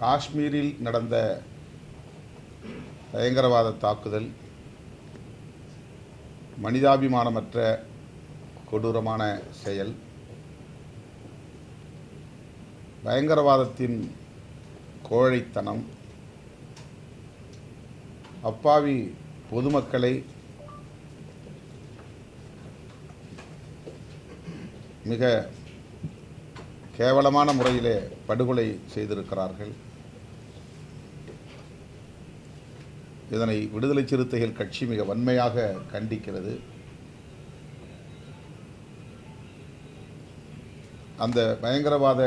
காஷ்மீரில் நடந்த பயங்கரவாத தாக்குதல் மனிதாபிமானமற்ற கொடூரமான செயல். பயங்கரவாதத்தின் கோழைத்தனம். அப்பாவி பொதுமக்களை மிக கேவலமான முறையிலே படுகொலை செய்திருக்கிறார்கள். இதனை விடுதலை சிறுத்தைகள் கட்சி மிக வன்மையாக கண்டிக்கிறது. அந்த பயங்கரவாத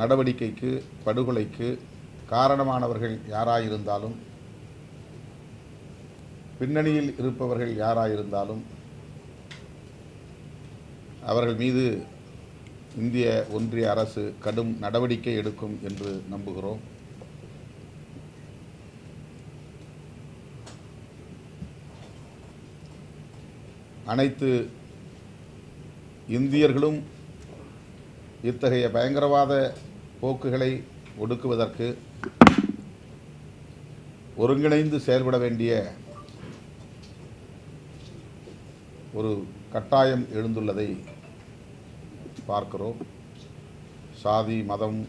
நடவடிக்கைக்கு படுகொலைக்கு காரணமானவர்கள் யாராயிருந்தாலும் பின்னணியில் இருப்பவர்கள் யாராயிருந்தாலும் அவர்கள் மீது இந்திய ஒன்றிய அரசு கடும் நடவடிக்கை எடுக்கும் என்று நம்புகிறோம். அனைத்து இந்தியர்களும் இத்தகைய பயங்கரவாத போக்குகளை ஒடுக்குவதற்கு ஒருங்கிணைந்து செயல்பட வேண்டிய ஒரு கட்டாயம் எழுந்துள்ளதை பார்க்கிறோம். சாதி மதம்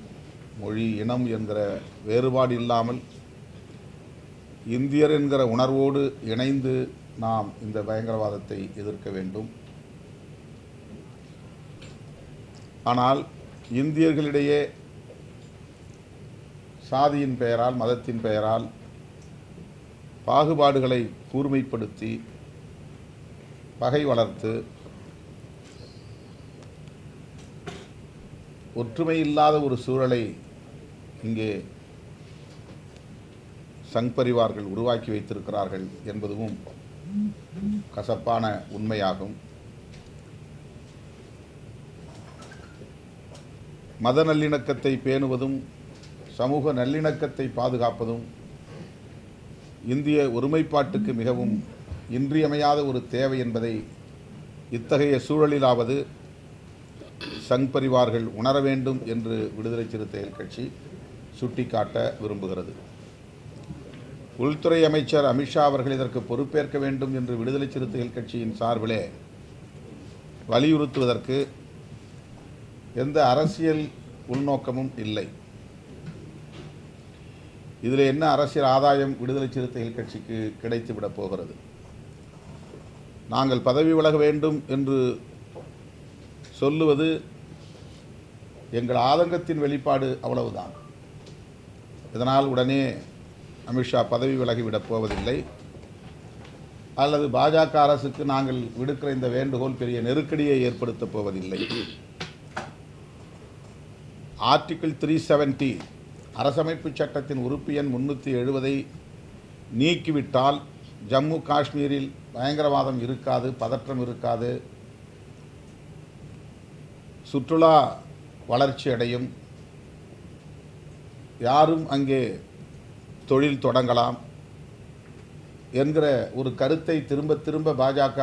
மொழி இனம் என்கிற வேறுபாடு இல்லாமல் இந்தியர் என்கிற உணர்வோடு இணைந்து நாம் இந்த பயங்கரவாதத்தை எதிர்க்க வேண்டும். ஆனால் இந்தியர்களிடையே சாதியின் பெயரால் மதத்தின் பெயரால் பாகுபாடுகளை கூர்மைப்படுத்தி பகை வளர்த்து ஒற்றுமை இல்லாத ஒரு சூழலை இங்கே சங் பரிவார்கள் உருவாக்கி வைத்திருக்கிறார்கள் என்பதும் கசப்பான உண்மையாகும். மத நல்லிணக்கத்தை பேணுவதும் சமூக நல்லிணக்கத்தை பாதுகாப்பதும் இந்திய ஒருமைப்பாட்டுக்கு மிகவும் இன்றியமையாத ஒரு தேவை என்பதை இத்தகைய சூழலிலாவது சங் பரிவார்கள் உணர வேண்டும் என்று விடுதலை சிறுத்தைகள் கட்சி சுட்டிக்காட்ட விரும்புகிறது. உள்துறை அமைச்சர் அமித்ஷா அவர்கள் இதற்கு பொறுப்பேற்க வேண்டும் என்று விடுதலை சிறுத்தைகள் கட்சியின் சார்பிலே வலியுறுத்துவதற்கு எந்த அரசியல் உள்நோக்கமும் இல்லை. இதில் என்ன அரசியல் ஆதாயம் விடுதலை சிறுத்தைகள் கட்சிக்கு கிடைத்துவிடப் போகிறது? நாங்கள் பதவி விலக வேண்டும் என்று சொல்லுவது எங்கள் ஆதங்கத்தின் வெளிப்பாடு அவ்வளவுதான். இதனால் உடனே அமித்ஷா பதவி விலகிவிடப் போவதில்லை. அல்லது பாஜக அரசுக்கு நாங்கள் விடுக்கிற இந்த வேண்டுகோள் பெரிய நெருக்கடியை ஏற்படுத்தப் போவதில்லை. ஆர்டிகிள் த்ரீ செவன்டி அரசமைப்பு சட்டத்தின் உறுப்பு எண் முன்னூற்றி எழுபதை நீக்கிவிட்டால் ஜம்மு காஷ்மீரில் பயங்கரவாதம் இருக்காது பதற்றம் இருக்காது. சுற்றுலா வளர்ச்சி அடையும் யாரும் அங்கே தொழில் தொடங்கலாம் என்கிற ஒரு கருத்தை திரும்ப திரும்ப பாஜக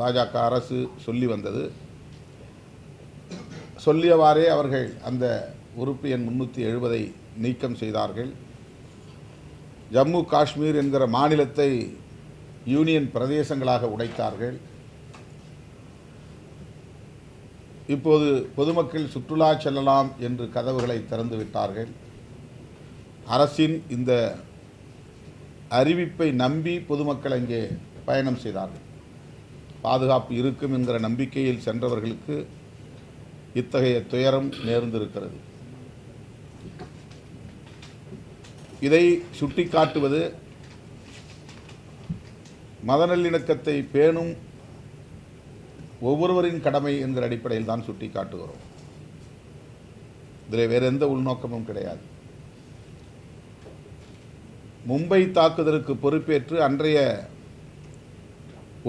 பாஜக அரசு சொல்லி வந்தது. சொல்லியவாறே அவர்கள் அந்த உறுப்பு எண் முன்னூற்றி எழுபதை நீக்கம் செய்தார்கள். ஜம்மு காஷ்மீர் என்கிற மாநிலத்தை யூனியன் பிரதேசங்களாக உடைத்தார்கள். இப்போது பொதுமக்கள் சுற்றுலா செல்லலாம் என்று கதவுகளை திறந்து விட்டார்கள். அரசின் இந்த அறிவிப்பை நம்பி பொதுமக்கள் அங்கே பயணம் செய்தார்கள். பாதுகாப்பு இருக்கும் என்கிற நம்பிக்கையில் சென்றவர்களுக்கு இத்தகைய துயரம் நேர்ந்திருக்கிறது. இதை சுட்டிக்காட்டுவது மத நல்லிணக்கத்தை பேணும் ஒவ்வொருவரின் கடமை என்கிற அடிப்படையில் தான் சுட்டிக்காட்டுகிறோம். இதில் வேறு எந்த உள்நோக்கமும் கிடையாது. மும்பை தாக்குதலுக்கு பொறுப்பேற்று அன்றைய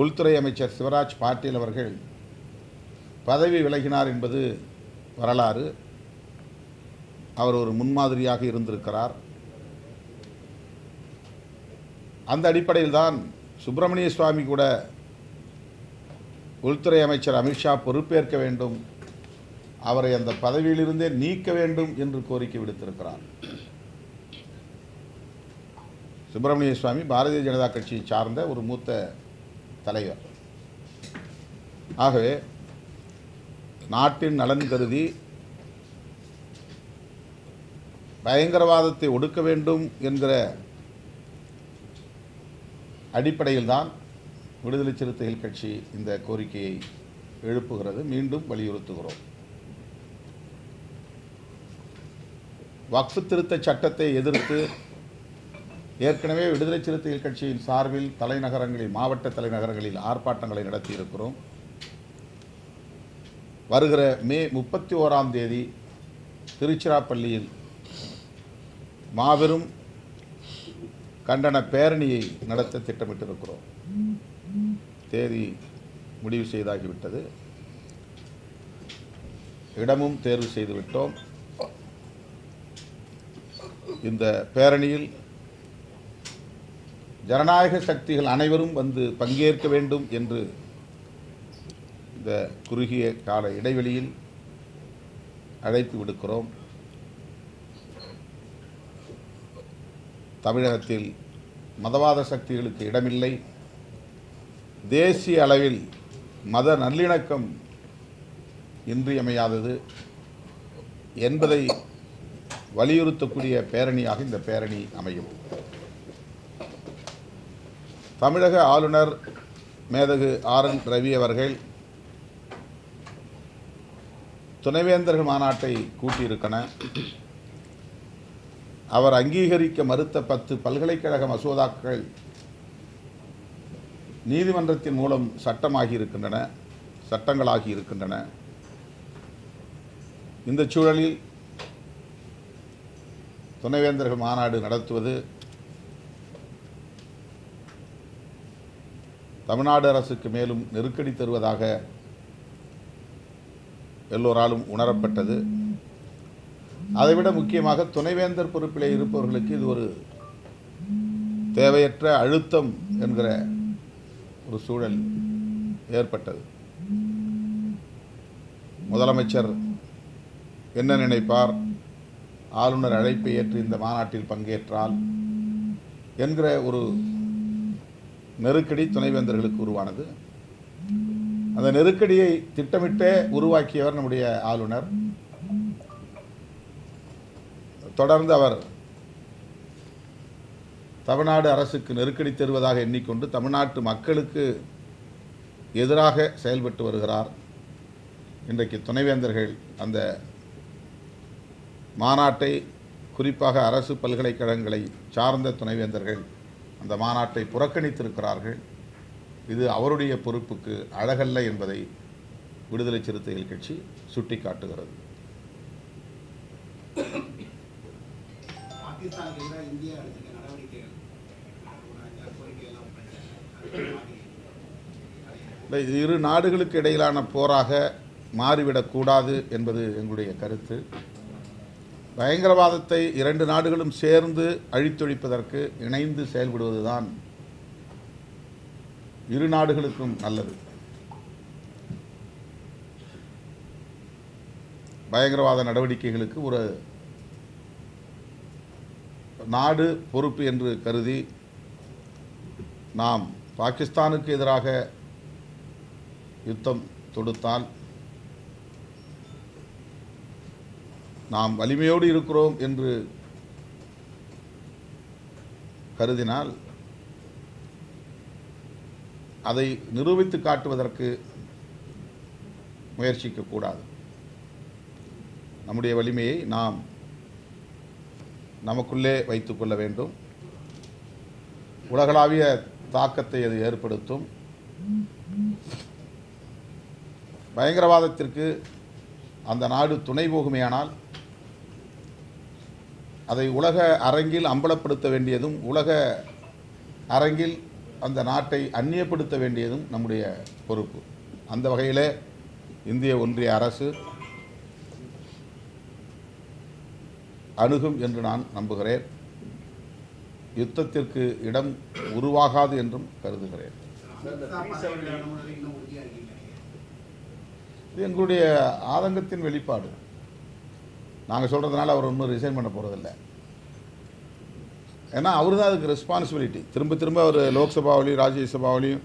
உள்துறை அமைச்சர் சிவராஜ் பாட்டீல் அவர்கள் பதவி விலகினார் என்பது வரலாறு. அவர் ஒரு முன்மாதிரியாக இருந்திருக்கிறார். அந்த அடிப்படையில் தான் சுப்பிரமணிய சுவாமி கூட உள்துறை அமைச்சர் அமித்ஷா பொறுப்பேற்க வேண்டும் அவரை அந்த பதவியிலிருந்தே நீக்க வேண்டும் என்று கோரிக்கை விடுத்திருக்கிறார். சுப்பிரமணிய சுவாமி பாரதிய ஜனதா கட்சியை சார்ந்த ஒரு மூத்த தலைவர். ஆகவே நாட்டின் நலன் கருதி பயங்கரவாதத்தை ஒடுக்க வேண்டும் என்கிற அடிப்படையில்தான் விடுதலை சிறுத்தைகள் கட்சி இந்த கோரிக்கையை எழுப்புகிறது. மீண்டும் வலியுறுத்துகிறோம். வக்ஃபு திருத்த சட்டத்தை எதிர்த்து ஏற்கனவே விடுதலை சிறுத்தைகள் கட்சியின் சார்பில் தலைநகரங்களில் மாவட்ட தலைநகரங்களில் ஆர்ப்பாட்டங்களை நடத்தியிருக்கிறோம். வருகிற மே முப்பத்தி ஓராம் தேதி திருச்சிராப்பள்ளியில் மாபெரும் கண்டன பேரணியை நடத்த திட்டமிட்டிருக்கிறோம். தேதி முடிவு செய்தாகிவிட்டது. இடமும் தேர்வு செய்துவிட்டோம். இந்த பேரணியில் ஜனநாயக சக்திகள் அனைவரும் வந்து பங்கேற்க வேண்டும் என்று இந்த குறுகிய கால இடைவெளியில் அழைப்பு விடுக்கிறோம். தமிழகத்தில் மதவாத சக்திகளுக்கு இடமில்லை. தேசிய அளவில் மத நல்லிணக்கம் இன்றியமையாதது என்பதை வலியுறுத்தக்கூடிய பேரணியாக இந்த பேரணி அமையும். தமிழக ஆளுநர் மேதகு ஆர் என் ரவி அவர்கள் துணைவேந்தர்கள் மாநாட்டை கூட்டியிருக்கன. அவர் அங்கீகரிக்க மறுத்த பத்து பல்கலைக்கழக மசோதாக்கள் நீதிமன்றத்தின் மூலம் சட்டமாகி இருக்கின்றன சட்டங்களாகி இருக்கின்றன இந்த சூழலில் துணைவேந்தர்கள் மாநாடு நடத்துவது தமிழ்நாடு அரசுக்கு மேலும் நெருக்கடி தருவதாக எல்லோராலும் உணரப்பட்டது. அதைவிட முக்கியமாக துணைவேந்தர் பொறுப்பிலே இருப்பவர்களுக்கு இது ஒரு தேவையற்ற அழுத்தம் என்கிற ஒரு சூழல் ஏற்பட்டது. முதலமைச்சர் என்ன நினைப்பார்? ஆளுநர் அழைப்பை ஏற்று இந்த மாநாட்டில் பங்கேற்றால் என்கிற ஒரு நெருக்கடி துணைவேந்தர்களுக்கு உருவானது. அந்த நெருக்கடியை திட்டமிட்டே உருவாக்கியவர் நம்முடைய ஆளுநர். தொடர்ந்து அவர் தமிழ்நாடு அரசுக்கு நெருக்கடி தருவதாக எண்ணிக்கொண்டு தமிழ்நாட்டு மக்களுக்கு எதிராக செயல்பட்டு வருகிறார். இன்றைக்கு துணைவேந்தர்கள் அந்த மாநாட்டை குறிப்பாக அரசு பல்கலைக்கழகங்களை சார்ந்த துணைவேந்தர்கள் அந்த மாநாட்டை புறக்கணித்திருக்கிறார்கள். இது அவருடைய பொறுப்புக்கு அழகல்ல என்பதை விடுதலை சிறுத்தைகள் கட்சி சுட்டிக்காட்டுகிறது. இது இரு நாடுகளுக்கு இடையிலான போராக மாறிவிடக்கூடாது என்பது எங்களுடைய கருத்து. பயங்கரவாதத்தை இரண்டு நாடுகளும் சேர்ந்து அழித்தொழிப்பதற்கு இணைந்து செயல்படுவதுதான் இரு நாடுகளுக்கும் நல்லது. பயங்கரவாத நடவடிக்கைகளுக்கு ஒரு நாடு பொறுப்பு என்று கருதி நாம் பாகிஸ்தானுக்கு எதிராக யுத்தம் தொடுத்தால் நாம் வலிமையோடு இருக்கிறோம் என்று கருதினால் அதை நிரூபித்து காட்டுவதற்கு முயற்சிக்கக்கூடாது நம்முடைய வலிமையை நாம் நமக்குள்ளே வைத்துக்கொள்ள வேண்டும். உலகளாவிய தாக்கத்தை அது ஏற்படுத்தும். பயங்கரவாதத்திற்கு அந்த நாடு துணை போகுமேயானால் அதை உலக அரங்கில் அம்பலப்படுத்த வேண்டியதும் உலக அரங்கில் அந்த நாட்டை அந்நியப்படுத்த வேண்டியதும் நம்முடைய பொறுப்பு. அந்த வகையிலே இந்திய ஒன்றிய அரசு அணுகும் என்று நான் நம்புகிறேன். யுத்தத்திற்கு இடம் உருவாகாது என்றும் கருதுகிறேன். இது எங்களுடைய ஆதங்கத்தின் வெளிப்பாடு. நாங்கள் சொல்கிறதுனால அவர் ஒன்றும் ரிசைன் பண்ண போகிறதில்ல ஏன்னா அவர் தான் அதுக்கு ரெஸ்பான்சிபிலிட்டி திரும்ப திரும்ப அவர் லோக்சபாவிலையும் ராஜ்யசபாவிலையும்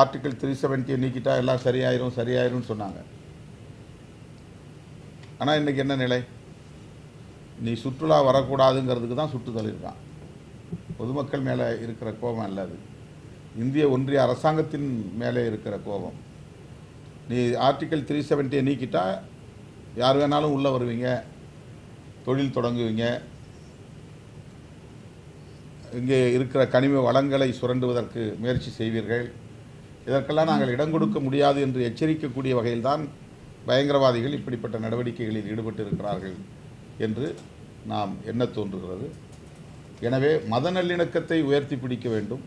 ஆர்டிகல் த்ரீ செவன்ட்டியை நீக்கிட்டா எல்லாம் சரியாயிரும் சரியாயிரும்னு சொன்னாங்க. ஆனால் இன்றைக்கி என்ன நிலை? நீ சுற்றுலா வரக்கூடாதுங்கிறதுக்கு தான் சுட்டு தள்ளியிருக்கான். பொதுமக்கள் மேலே இருக்கிற கோபம் அல்ல அது. இந்திய ஒன்றிய அரசாங்கத்தின் மேலே இருக்கிற கோபம். நீ ஆர்டிக்கல் த்ரீ செவன்ட்டியை நீக்கிட்டால் யார் வேணாலும் உள்ளே வருவீங்க. தொழில் தொடங்குவீங்க. இங்கே இருக்கிற கனிம வளங்களை சுரண்டுவதற்கு முயற்சி செய்வீர்கள். இதற்கெல்லாம் நாங்கள் இடம் கொடுக்க முடியாது என்று எச்சரிக்கக்கூடிய வகையில்தான் பயங்கரவாதிகள் இப்படிப்பட்ட நடவடிக்கைகளில் ஈடுபட்டு இருக்கிறார்கள் என்று நாம் எண்ண தோன்றுகிறது. எனவே மத நல்லிணக்கத்தை உயர்த்தி பிடிக்க வேண்டும்.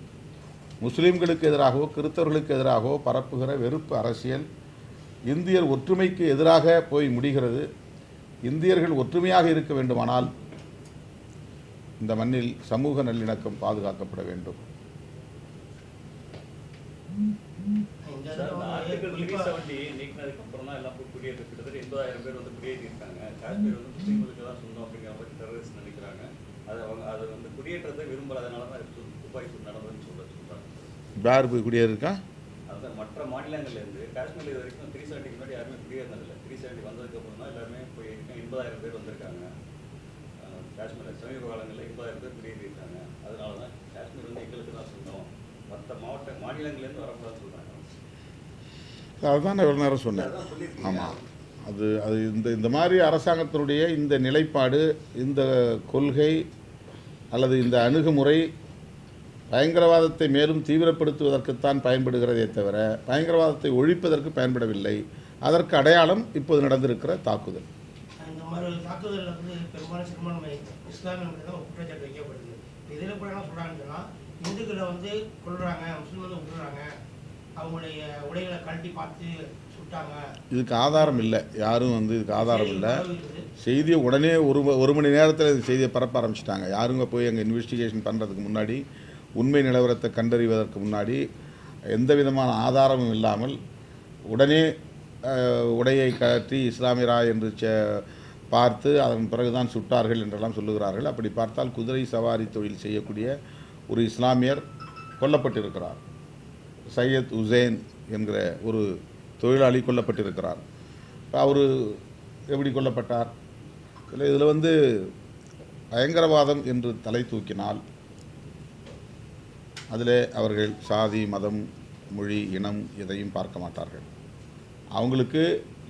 முஸ்லீம்களுக்கு எதிராகவோ கிறிஸ்தவர்களுக்கு எதிராகவோ பரப்புகிற வெறுப்பு அரசியல் இந்தியர் ஒற்றுமைக்கு எதிராக போய் முடிகிறது. இந்தியர்கள் ஒற்றுமையாக இருக்க வேண்டுமானால் இந்த மண்ணில் சமூக நல்லிணக்கம் பாதுகாக்கப்பட வேண்டும். யார் போய் குடியேறிருக்கா? மற்ற மாநிலங்கள்ல இருந்து காஷ்மீர் வரைக்கும் த்ரீ செவன்ட்டிக்கு முன்னாடி யாருமே குடியேறினதில்லை த்ரீ செவன்ட்டி வந்ததுக்கு அப்புறம் தான் எல்லாருமே போய் எண்பதாயிரம் பேர் வந்திருக்காங்க. அஹ் காஷ்மீரில் சமீப காலங்களில் எண்பதாயிரம் பேர் குடியேறி இருக்காங்க அதனால தான் காஷ்மீர் வந்து எங்களுக்கு தான் சொந்தம். மற்ற மாவட்ட மாநிலங்கள்லேருந்து வரக்கூடாதுன்னு சொல்றாங்க. அதுதான் நான் இவ்வளோ நேரம் சொன்னேன். ஆமாம் அது அது இந்த இந்த மாதிரி அரசாங்கத்தினுடைய இந்த நிலைப்பாடு இந்த கொள்கை அல்லது இந்த அணுகுமுறை பயங்கரவாதத்தை மேலும் தீவிரப்படுத்துவதற்குத்தான் பயன்படுகிறதே தவிர பயங்கரவாதத்தை ஒழிப்பதற்கு பயன்படவில்லை. அதற்கு அடையாளம் இப்போது நடந்திருக்கிற தாக்குதல். இந்துக்களை வந்து கொள்றாங்க முஸ்லீம் வந்து விட்டுறாங்க அவங்களுடைய உடைகளை கழட்டி பார்த்து சுட்டாங்க. இதுக்கு ஆதாரம் இல்லை. யாரும் வந்து இதுக்கு ஆதாரம் இல்லை. செய்தியை உடனே ஒரு ஒரு மணி நேரத்தில் செய்தியை பரப்ப ஆரம்பிச்சிட்டாங்க. யாருங்க போய் அங்கே இன்வெஸ்டிகேஷன் பண்ணுறதுக்கு முன்னாடி உண்மை நிலவரத்தை கண்டறிவதற்கு முன்னாடி எந்த விதமான ஆதாரமும் இல்லாமல் உடனே உடையை கற்றி இஸ்லாமியரா என்று செ- பார்த்து அதன் பிறகுதான் சுட்டார்கள் என்றெல்லாம் சொல்லுகிறார்கள். அப்படி பார்த்தால் குதிரை சவாரி தொழில் செய்யக்கூடிய ஒரு இஸ்லாமியர் கொல்லப்பட்டிருக்கிறார். சையத் உசேன் என்கிற ஒரு தொழிலாளி கொல்லப்பட்டிருக்கிறார். அவர் எப்படி கொல்லப்பட்டார்? இதில் இதில் வந்து பயங்கரவாதம் என்று தலை தூக்கினால் அதில் அவர்கள் சாதி மதம் மொழி இனம் எதையும் பார்க்க மாட்டார்கள். அவங்களுக்கு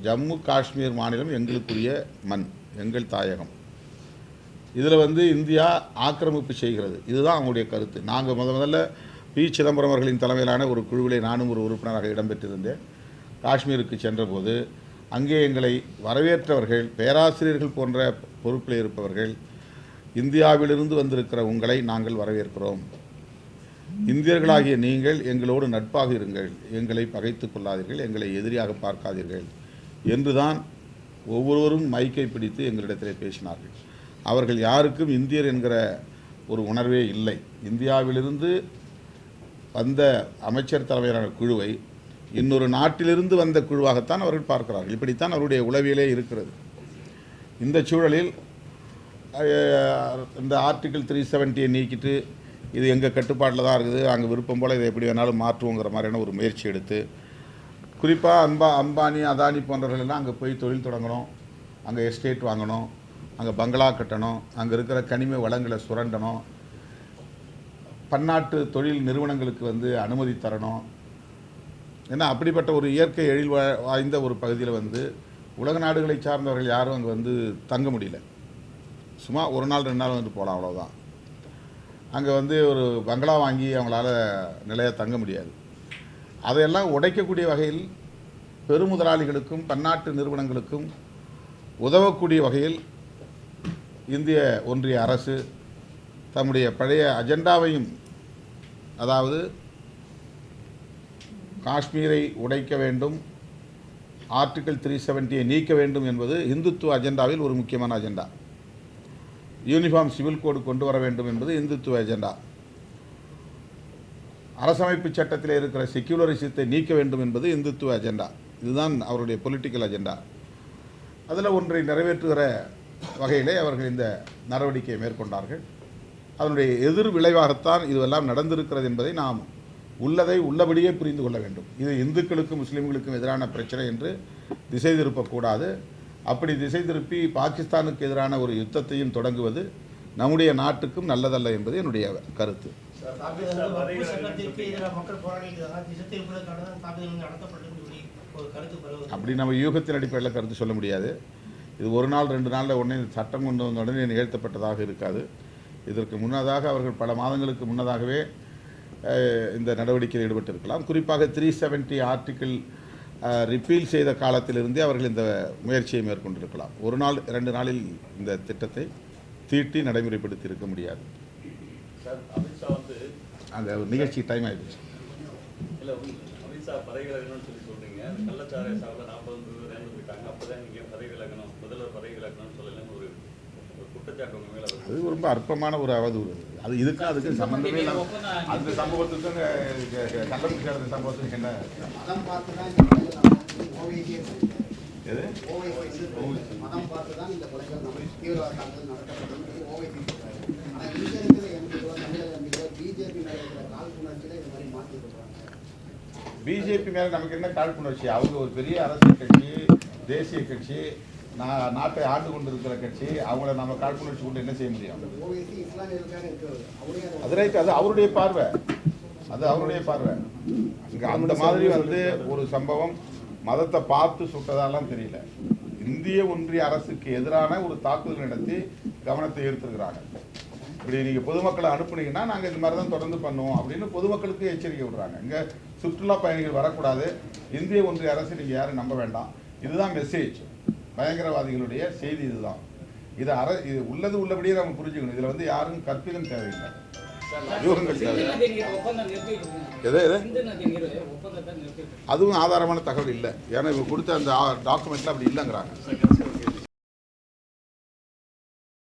ஜம்மு காஷ்மீர் மாநிலம் எங்களுக்குரிய மண் எங்கள் தாயகம். இதில் வந்து இந்தியா ஆக்கிரமிப்பு செய்கிறது. இதுதான் அவங்களுடைய கருத்து. நாங்கள் முத முதல்ல பி. சிதம்பரம் அவர்களின் தலைமையிலான ஒரு குழுவிலே நானும் ஒரு உறுப்பினராக இடம்பெற்றிருந்தேன். காஷ்மீருக்கு சென்றபோது அங்கே எங்களை வரவேற்றவர்கள் பேராசிரியர்கள் போன்ற பொறுப்பில் இருப்பவர்கள் இந்தியாவிலிருந்து வந்திருக்கிற உங்களை நாங்கள் வரவேற்கிறோம். இந்தியர்களாகிய நீங்கள் எங்களோடு நட்பாக இருங்கள் எங்களை பகைத்து கொள்ளாதீர்கள் எங்களை எதிரியாக பார்க்காதீர்கள் என்றுதான் ஒவ்வொருவரும் மைக்கை பிடித்து எங்களிடத்திலே பேசினார்கள். அவர்கள் யாருக்கும் இந்தியர் என்கிற ஒரு உணர்வே இல்லை. இந்தியாவிலிருந்து வந்த அமைச்சர் தலைமையிலான குழுவை இன்னொரு நாட்டிலிருந்து வந்த குழுவாகத்தான் அவர்கள் பார்க்கிறார்கள். இப்படித்தான் அவருடைய உளவியலே இருக்கிறது. இந்த சூழலில் இந்த ஆர்டிகிள் த்ரீ செவன்ட்டியை நீக்கிட்டு இது எங்கள் கட்டுப்பாட்டில் தான் இருக்குது. அங்கே விருப்பம் போல் இதை எப்படி வேணாலும் மாற்றுவோங்கிற மாதிரியான ஒரு முயற்சி எடுத்து குறிப்பாக அம்பா அம்பானி அதானி போன்றவர்கள் எல்லாம் அங்கே போய் தொழில் தொடங்கணும். அங்கே எஸ்டேட் வாங்கணும். அங்கே பங்களா கட்டணும். அங்கே இருக்கிற கனிம வளங்களை சுரண்டணும். பன்னாட்டு தொழில் நிறுவனங்களுக்கு வந்து அனுமதி தரணும். ஏன்னா அப்படிப்பட்ட ஒரு இயற்கை எழில் வாய்ந்த ஒரு பகுதியில் வந்து உலக நாடுகளை சார்ந்தவர்கள் யாரும் அங்கே வந்து தங்க முடியல. சும்மா ஒரு நாள் ரெண்டு நாள் வந்து போகலாம் அவ்வளோதான் அங்கே வந்து ஒரு பங்களா வாங்கி அவங்களால நிலைய தங்க முடியாது. அதையெல்லாம் உடைக்கக்கூடிய வகையில் பெருமுதலாளிகளுக்கும் பன்னாட்டு நிறுவனங்களுக்கும் உதவக்கூடிய வகையில் இந்திய ஒன்றிய அரசு தம்முடைய பழைய அஜெண்டாவையும் அதாவது காஷ்மீரை உடைக்க வேண்டும் ஆர்டிக்கல் த்ரீ செவன்ட்டியை நீக்க வேண்டும் என்பது இந்துத்துவ அஜெண்டாவில் ஒரு முக்கியமான அஜெண்டா. யூனிஃபார்ம் சிவில் கோடு கொண்டு வர வேண்டும் என்பது இந்துத்துவ அஜெண்டா அரசமைப்பு சட்டத்தில் இருக்கிற செக்யூலரிசத்தை நீக்க வேண்டும் என்பது இந்துத்துவ அஜெண்டா இதுதான் அவருடைய பொலிட்டிக்கல் அஜெண்டா அதில் ஒன்றை நிறைவேற்றுகிற வகையிலே அவர்கள் இந்த நடவடிக்கையை மேற்கொண்டார்கள். அதனுடைய எதிர் விளைவாகத்தான் இதுவெல்லாம் நடந்திருக்கிறது என்பதை நாம் உள்ளதை உள்ளபடியே புரிந்து கொள்ள வேண்டும். இது இந்துக்களுக்கும் முஸ்லீம்களுக்கும் எதிரான பிரச்சனை என்று திசை திருப்பக்கூடாது. அப்படி திசை திருப்பி பாகிஸ்தானுக்கு எதிரான ஒரு யுத்தத்தையும் தொடங்குவது நம்முடைய நாட்டுக்கும் நல்லதல்ல என்பது என்னுடைய கருத்து. அப்படி நம்ம யூகத்தின் அடிப்படையில் கருத்து சொல்ல முடியாது. இது ஒரு நாள் ரெண்டு நாளில் உடனே இந்த சட்டம் கொண்டு வந்த உடனே நிகழ்த்தப்பட்டதாக இருக்காது. இதற்கு முன்னதாக அவர்கள் பல மாதங்களுக்கு முன்னதாகவே இந்த நடவடிக்கையில் ஈடுபட்டிருக்கலாம். குறிப்பாக த்ரீ செவன்ட்டி ஆர்டிக்கிள் ரிப்பீல் செய்த காலத்திலிருந்தே அவர்கள் இந்த முயற்சியை மேற்கொண்டிருக்கலாம். ஒரு நாள் இரண்டு நாளில் இந்த திட்டத்தை தீட்டி நடைமுறைப்படுத்தி இருக்க முடியாது. சார் அமித்ஷா வந்து அந்த நிகழ்ச்சி டைம் ஆயிடுச்சு. கள்ளச்சாராய சாப்பிட நாற்பது பேர் இறந்து போயிட்டாங்க அப்பதான் நீங்க பதவி விலகணும். முதல்வர் பதவி விலகணும்னு சொல்லலன்னு ஒரு ஒரு குற்றச்சாட்டு உங்க மேல வருது அது ரொம்ப அற்பமான ஒரு அவதூறு. அது இதுக்கும் அதுக்கு சம்பந்தமே இல்லாம அந்த சம்பவத்துக்கும் அஹ், க- க- கள்ளக்குறிச்சி நடந்த சம்பவத்துக்கு என்ன? எது? மதம் பார்த்து தான் இந்த கொலைகள் தீவிரவாத தாக்குதல் இங்க இருக்கிற தமிழக மேல இருக்கிற காழ்ப்புணர்ச்சியில மாதிரி மாற்றி பிஜேபி மேல நமக்கு என்ன காழ்ப்புணர்ச்சி? அவங்க ஒரு பெரிய அரசியல் கட்சி தேசிய கட்சி நா- நாட்டை ஆண்டு கொண்டிருக்கிற கட்சி அவங்கள நம்ம காழ்ப்புணர்ச்சி கொண்டு என்ன செய்ய முடியும்? அதை ரைட் அது அவருடைய பார்வை. அது அவருடைய பார்வை. இங்க அந்த மாதிரி வந்து ஒரு சம்பவம் மதத்தை பார்த்து சுட்டதாலாம் தெரியல. இந்திய ஒன்றிய அரசுக்கு எதிரான ஒரு தாக்குதல் நடத்தி கவனத்தை ஈர்த்திருக்கிறாங்க. இப்படி நீங்கள் பொதுமக்களை அனுப்புனீங்கன்னா நாங்கள் இந்த மாதிரி தான் தொடர்ந்து பண்ணுவோம் அப்படின்னு பொதுமக்களுக்கு எச்சரிக்கை விடுறாங்க. இங்கே சுற்றுலா பயணிகள் வரக்கூடாது. இந்திய ஒன்றிய அரசு நீங்கள் யாரும் நம்ப வேண்டாம். இதுதான் மெசேஜ் பயங்கரவாதிகளுடைய செய்தி இதுதான். இது அர இது உள்ளது உள்ளபடியே நம்ம புரிஞ்சுக்கணும். இதில் வந்து யாரும் கற்பிதம் தேவையில்லை. யூகங்கள் சிந்து தேவை அதுவும் ஆதாரமான தகவல் இல்லை. ஏன்னா இவங்க கொடுத்த அந்த டாக்குமெண்ட்ல அப்படி இல்லைங்கிறாங்க.